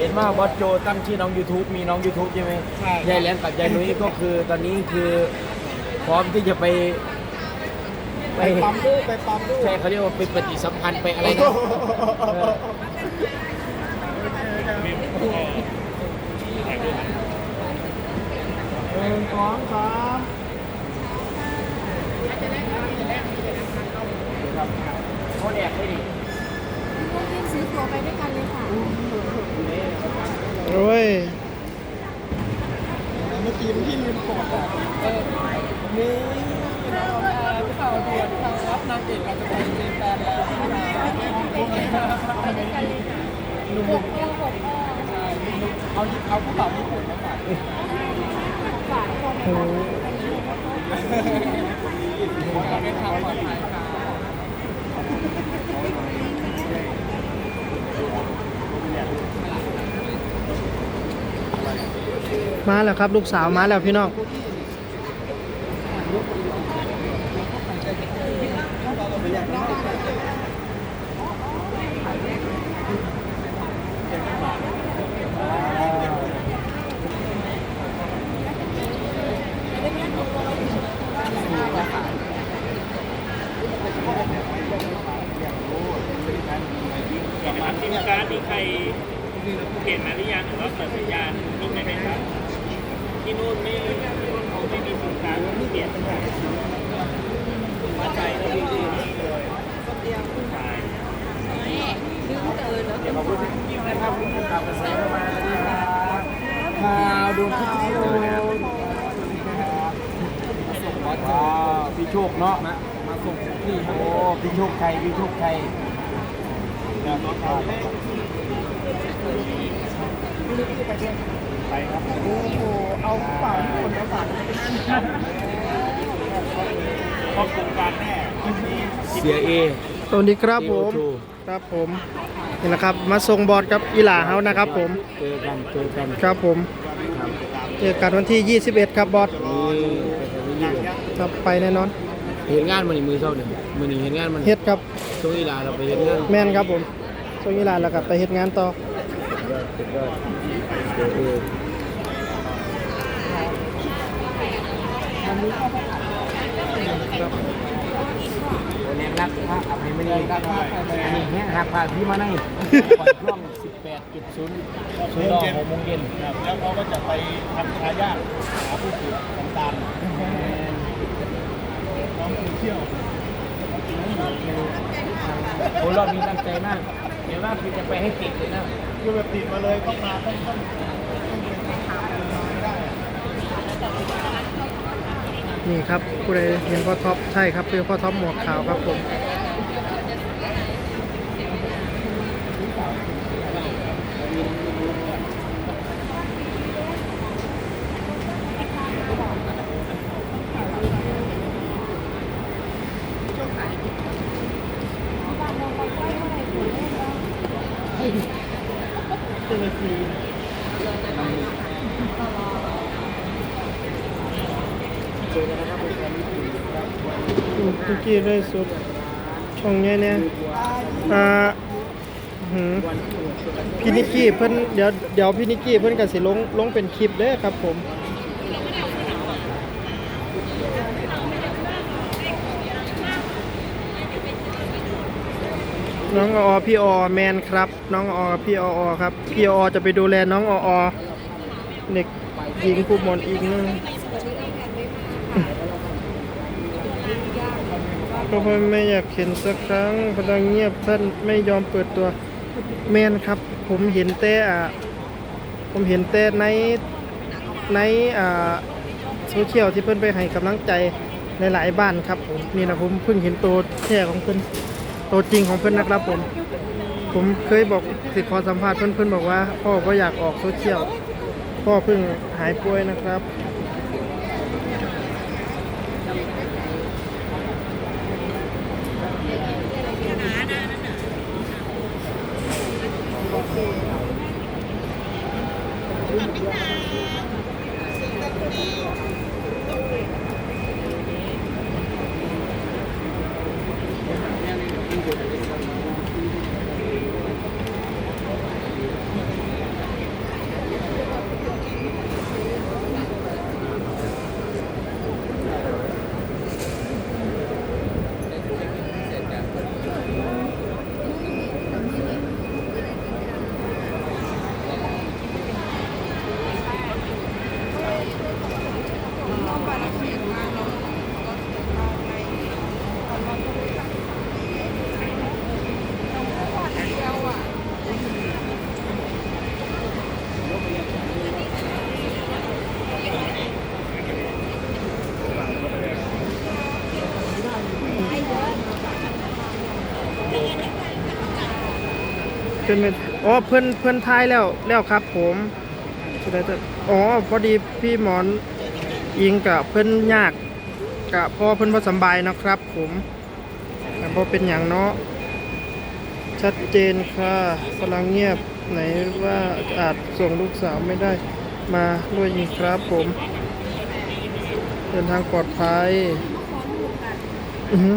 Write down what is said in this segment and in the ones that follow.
เห็นว่าบอสโจตั้งชื่อน้อง YouTube มีน้อง YouTube ใช่ไหมใช่ยายแหลมกับยายนุ้ยก็คือตอนนี้คือพร้อมที่จะไปไปไปปั๊มดูไปปั๊มดูใช่เขาเรียกว่าเป็นปฏิสัมพันธ์ไปอะไรนะเออหนึ่งสองสาม เขาแดกไม่ดี พวกยื่นซื้อตัวไปด้วยกันเลยค่ะ โอ้ย เมื่อกี้ พี่ลืมกดอะเออนี่เราพี่ข่าวดียนทางรับนางเอกเราจะไปเป็นแฟนแล้วไปด้วยกันเลยค่ะหกข้อหกข้อเอาเอากระเป๋าญี่ปุ่นมาฝากฝากคนโอ้เราเป็นทางปลอดภัยค่ะม มาแล้วครับ ลูกสาวมาแล้วพี่น้องกับมาทีมการมีใครเปลี่ยนมาหรือยังหรือว่าเปิดสัญญาณมีไหมครับที่ นู่นไม่ที่เขาไม่มีสินค้าที่เปลี่ยนมาใจแล้วดีดีเลยเดี๋ยวขอบคุณพี่กิ๊กนะครับคุณข่าวกระแสมาดีครับข่าวดูพิจิตรว้าวพี่โชคเนาะมาส่งที่โอ้พี่โชคชัยพี่โชคชัย ไปครับโอ้โหเอากระเป๋าญี่ปุ่นมาฝากครอบคลุมการแน่วันนี้ เสียเอ สวัสดีครับผม CO2 ครับผมนี่แหละครับมาส่งบอร์ดกับอีหลาเฮานะครับผม เจอกันเจอกันครับผมครับเจอกันวันที่ 21 ครับบอสนี่ไปทางนี้อยู่ครับไปแน่นอนเห็นงานมันนี่มือเท่าเนี่ยมือนี่เห็นงานมันเฮ็ดครับช่วงอีลาเราไปเห็นงานแม่นครับผมส่งอีหลาแล้วก็ไปเฮ็ดงานต่อสุดยอดเสียเอ วันนี้รักภาพอับให้ไม่ได้ภาพอันนี้แห้งหักผ่านพี่มาในก่อนช่วง 18.0 0น6โมงเย็นครับแล้วเขาก็จะไปทำทายาทหาผู้สืบน้ำตาลน้องคือเที่ยวโอ้รอบนี้ตั้งใจมาก เดี๋ยวว่าคือจะไปให้ติดเลยนะคือแบบติดมาเลยต้องมาต้องต้อง นี่ครับผู้ใดเห็นพ่อท็อปใช่ครับคือพ่อท็อปหมวกขาวครับผม เมื่อกี้ได้สุด ช่องเนี้ยเนี่ยอ่าหืมพี่นิกกี้เพิ่นเดี๋ยวเดี๋ยวพี่นิกกี้เพิ่นก็สิลงลงเป็นคลิปเด้อครับผมน้องออพี่ออแมนครับ น้องออพี่ออครับพี่ออจะไปดูแลน้องออเด็กหญิงผู้หมอนอีกนึง ก็เพราะไม่อยากเห็นสักครั้งพลังเงียบท่านไม่ยอมเปิดตัวแมนครับ ผมเห็นแต่อะผมเห็นแต่ในในอ่าโซเชียลที่เพิ่อนไปให้กำลังใจในหลายๆบ้านครับผมนี่นะผมเพิ่งเห็นตัวแท้ของเพิ่อนตัวจริงของเพิ่อนนะครับผม ผมเคยบอกสิขอสัมภาษณ์เพิ่อนเพิ่อนบอกว่า พ่อก็อยากออกโซเชียลพ่อเพิ่งหายป่วยนะครับ เเป็นเป็นอ๋อเพิ่อนเพิ่อนท้ายแล้วแล้วครับ ผมสุดท้ายจะอ๋อพอดีพี่หมอนอิงกับเพิ่อนยากกับพ่อเพิ่อนบ่สบายนะครับ ผมแต่บ่เป็นหยังเนาะชัดเจนค่ะพลังเงียบไหนว่าอาจส่งลูกสาวไม่ได้มาด้วยอีกครับผม เดินทางปลอดภัย อือ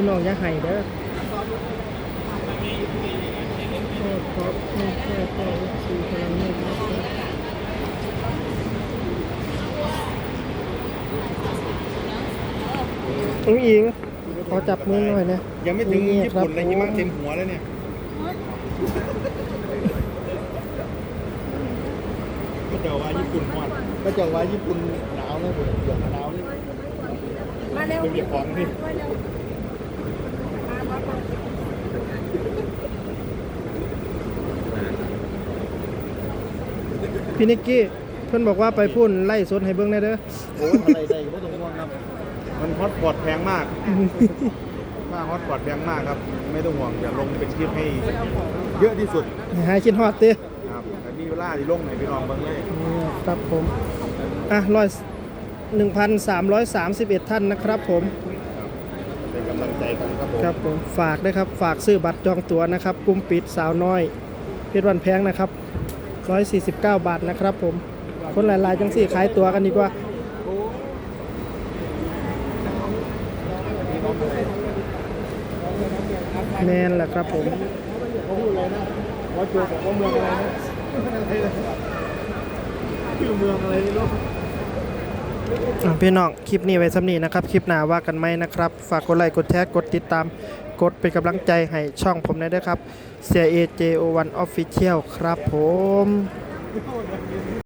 นนางยักษ์แล้วเป็นนางยักษ์แล้วมาอีหลาไปพี่น้องอยาไห้เด้อโทษครับไม่แค่พ่อชีพลังเงียบนะครับอุ้งอิงขอจับมือหน่อยนะยังไม่ถึงนี่ญี่ครับปุ่นเลยหิมะเต็มหัวแล้วเนี่ยก็จะว่าญี่ปุ่นฮอดก็จะว่าญี่ปุ่นหนาวนะผมเกือบหนาวนี่มาเร็วเป็นเก็บของนี่ พี่นิกกี้เพิ่นบอกว่าไปพูนไล่สดให้เบิ่งได้เด้อโอ้ยอะไรได้ไม่ต้องห่วงครับ มันฮอตพอตแพงมากค่าฮอตพอตแพงมากครับ ไม่ต้องห่วงจะลงเป็นคลิปให้เยอะที่สุดหายคิดฮอดเด้อครับแต่นี่เวลาที่ลงไหนพี่น้องเบิ่งเลยนี่ครับผม อะร้อยหนึ่งพันสามร้อยสามสิบเอ็ดท่านนะครับผมเป็นกำลังใจกันครับผมครับผมฝากด้วยครับฝากซื้อบัตรจองตั๋วนะครับกลุ่มปิดสาวน้อยเพชรวันแพงนะครับ149 บาทนะครับ ผมคนหลายๆจังสี่ขายตั๋วกันดีกว่าแมนแหละครับผมเขาพูดอะไรนะว่าโจบอกว่าเมืองอะไรนะชื่อเมืองอะไรนี่ลูกอะ พี่น้องคลิปนี้ไว้สำนีนะครับ คลิปหน้าว่ากันไหมนะครับ ฝากกดไลค์กดแชร์กดติดตาม กดเป็นกำลังใจให้ช่องผมได้ด้วยครับเสีย AJO1 Official ครับผม